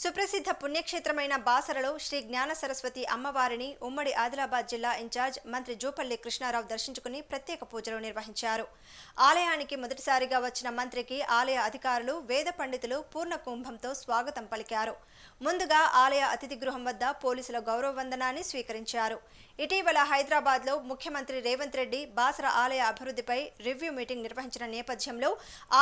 సుప్రసిద్ధ పుణ్యక్షేత్రమైన బాసరలో శ్రీ జ్ఞాన సరస్వతి అమ్మవారిని ఉమ్మడి ఆదిలాబాద్ జిల్లా ఇన్ఛార్జ్ మంత్రి జూపల్లి కృష్ణారావు దర్శించుకుని ప్రత్యేక పూజలు నిర్వహించారు. ఆలయానికి మొదటిసారిగా వచ్చిన మంత్రికి ఆలయ అధికారులు వేద పండితులు పూర్ణ కుంభంతో స్వాగతం పలికారు. ముందుగా ఆలయ అతిథి గృహం వద్ద పోలీసుల గౌరవ వందనాన్ని స్వీకరించారు. ఇటీవల హైదరాబాద్లో ముఖ్యమంత్రి రేవంత్ రెడ్డి బాసర ఆలయ అభివృద్ధిపై రివ్యూ మీటింగ్ నిర్వహించిన నేపథ్యంలో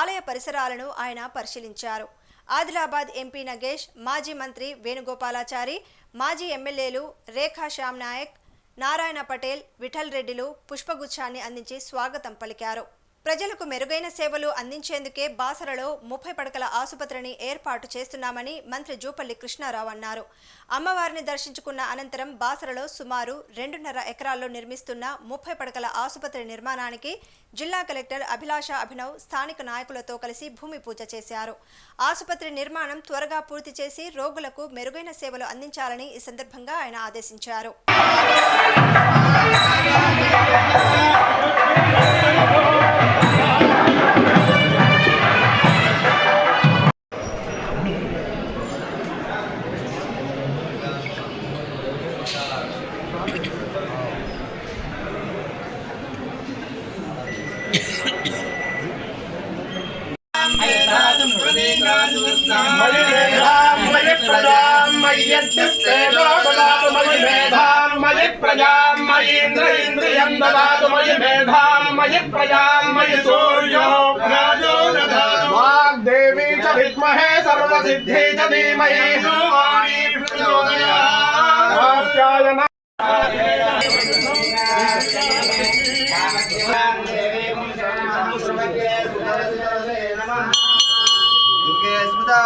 ఆలయ పరిసరాలను ఆయన పరిశీలించారు. ఆదిలాబాద్ ఎంపీ నగేష్ మాజీ మంత్రి వేణుగోపాలాచారి మాజీ ఎమ్మెల్యేలు రేఖా శ్యామ్ నాయక్ నారాయణ పటేల్ విఠల్ రెడ్డిలు పుష్పగుచ్ఛాన్ని అందించి స్వాగతం పలికారు. ప్రజలకు మెరుగైన సేవలు అందించేందుకే బాసరలో ముప్పై పడకల ఆసుపత్రిని ఏర్పాటు చేస్తున్నామని మంత్రి జూపల్లి కృష్ణారావు అన్నారు. అమ్మవారిని దర్శించుకున్న అనంతరం బాసరలో సుమారు రెండున్నర ఎకరాల్లో నిర్మిస్తున్న ముప్పై పడకల ఆసుపత్రి నిర్మాణానికి జిల్లా కలెక్టర్ అభిలాష అభినవ్ స్థానిక నాయకులతో కలిసి భూమి పూజ చేశారు. ఆసుపత్రి నిర్మాణం త్వరగా పూర్తి చేసి రోగులకు మెరుగైన సేవలు అందించాలని ఈ సందర్భంగా ఆయన ఆదేశించారు. मयि मेधां मयि प्रजां मय्यद्यस्ते ददातु मयि मेधां मयि प्रजां मयीन्द्र इन्द्रियं ददातु मयि मेधां मयि प्रजां मयि सूर्यो राजो ददातु वाग्देवी च विद्महे सर्वसिद्धि च धीमहि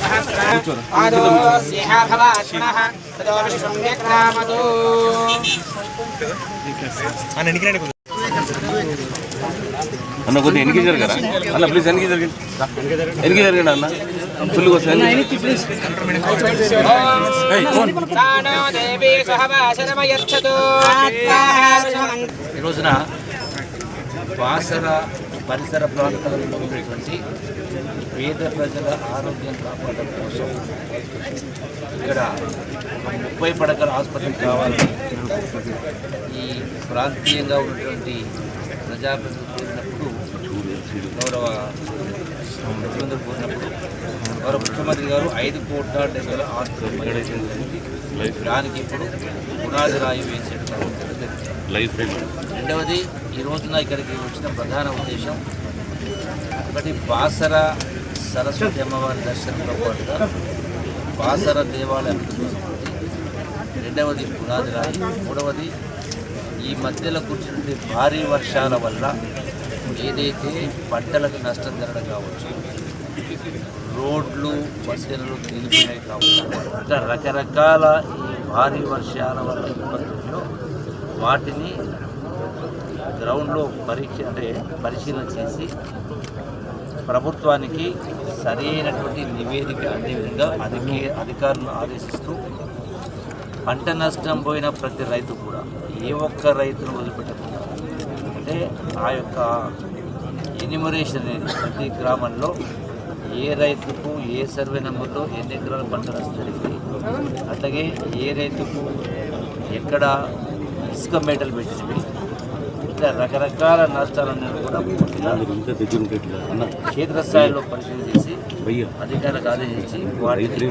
సహస్ర ఆదో స్నేహ భవాత్మనః తదో అన్న కొద్దిగా ఎనికి జరగరా అన్న ప్లీజ్ ఎనికి జరిగింది ఎనికి జరగండి అన్న ఫుల్ కోసం ఈ రోజున బాసర పరిసర ప్రాంతాలలో ఉన్నటువంటి పేద ప్రజల ఆరోగ్యం కాపాడడం కోసం ఇక్కడ ముప్పై పడకల ఆసుపత్రి కావాలని ఈ ప్రాంతీయంగా ఉన్నటువంటి ప్రజాప్రతినిధులు కోరినప్పుడు గౌరవ ముఖ్యమంత్రి కోరినప్పుడు గౌరవ ముఖ్యమంత్రి గారు ఐదు కోట్ల డెబ్బై ఆసుపత్రి దానికి ఇప్పుడు పునాది రాయి వేసేయడం లైఫ్ రెండవది ఈ రోజున ఇక్కడికి వచ్చిన ప్రధాన ఉద్దేశం ఒకటి బాసర సరస్వతి అమ్మవారి దర్శనంతో పాటుగా బాసర దేవాలయం రెండవది పునాది రాయి మూడవది ఈ మధ్యలో కూర్చుంటే భారీ వర్షాల వల్ల ఏదైతే పంటలకు నష్టం జరగడం కావచ్చు రోడ్లు వంతెనలు నిలిపినాయి కావచ్చు ఇంకా రకరకాల ఈ భారీ వర్షాల వల్ల ఇబ్బందుల్లో వాటిని గ్రౌండ్లో పరీక్ష అంటే పరిశీలన చేసి ప్రభుత్వానికి సరైనటువంటి నివేదిక అందే విధంగా అధికే అధికారులను ఆదేశిస్తూ పంట నష్టం పోయిన ప్రతి రైతు కూడా ఏ ఒక్క రైతును వదిలిపెట్టకుండా అంటే ఆ యొక్క ఎనిమరేషన్ అనేది ప్రతి గ్రామంలో ఏ రైతుకు ఏ సర్వే నెంబర్లో ఎన్ని ఎకరాల పంట నష్టం జరిగింది అట్లాగే ఏ రైతుకు ఎక్కడ ఇసుక మేటలు పెట్టినవి ఇట్లా రకరకాల నష్టాలన్నీ కూడా క్షేత్రస్థాయిలో పరిశీలన చేసి అధికారులకు ఆదేశించి వాటిని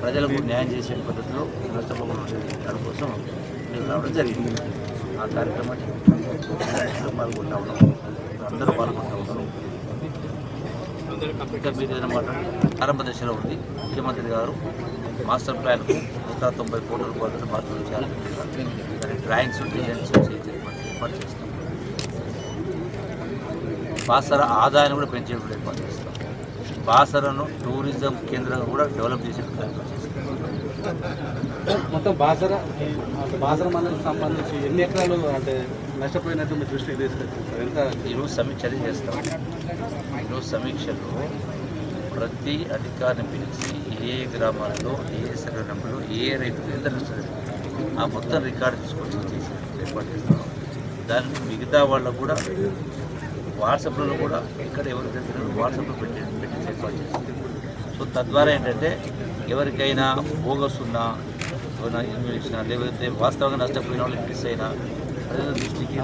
ప్రజలకు న్యాయం చేసే పద్ధతిలో నష్టపోకుండా దానికోసం నేను రావడం జరిగింది. ఆ కార్యక్రమాన్ని పాల్గొంటా ఉన్నాం. అందరూ పాల్గొంటా ఉన్నారు ఇంకా మీరు ప్రారంభ దశలో ఉంది. ముఖ్యమంత్రి గారు మాస్టర్ ప్లాన్కు నూట తొంభై కోట్ల రూపాయలతో మార్పులు చేయాలని డ్రాయింగ్స్ డిజైన్స్ ఏర్పాటు చేస్తాం. బాసర ఆదాయాన్ని కూడా పెంచేటువంటి ఏర్పాటు చేస్తాం. బాసరను టూరిజం కేంద్రంగా కూడా డెవలప్ చేసే ఏర్పాటు చేస్తాం. మొత్తం బాసర బాసర మండలికి సంబంధించి ఎన్ని ఎకరాలు అంటే నష్టపోయినట్టు మీ దృష్టికి తీసుకొచ్చారు ఎంత? ఈరోజు సమీక్షలు చేస్తాం. ఈరోజు సమీక్షలో ప్రతి అధికారిని పిలిచి ఏ గ్రామాల్లో ఏ సర్వే నెంబర్లో ఏ రైతులు ఎంత నష్టం ఆ మొత్తం రికార్డు తీసుకొచ్చి చేసి ఏర్పాటు చేస్తాం. దాన్ని మిగతా వాళ్ళకు కూడా వాట్సాప్లో కూడా ఎక్కడ ఎవరు తెలిసిన వాట్సాప్లో పెట్టి పెట్టి ఏర్పాటు చేస్తాం. సో తద్వారా ఏంటంటే ఎవరికైనా బోగస్ ఉన్నా ఏమైనా ఇన్వెస్ట్ లేకపోతే వాస్తవంగా నష్టపోయిన వాళ్ళకి మిస్ అయినా దృష్టికి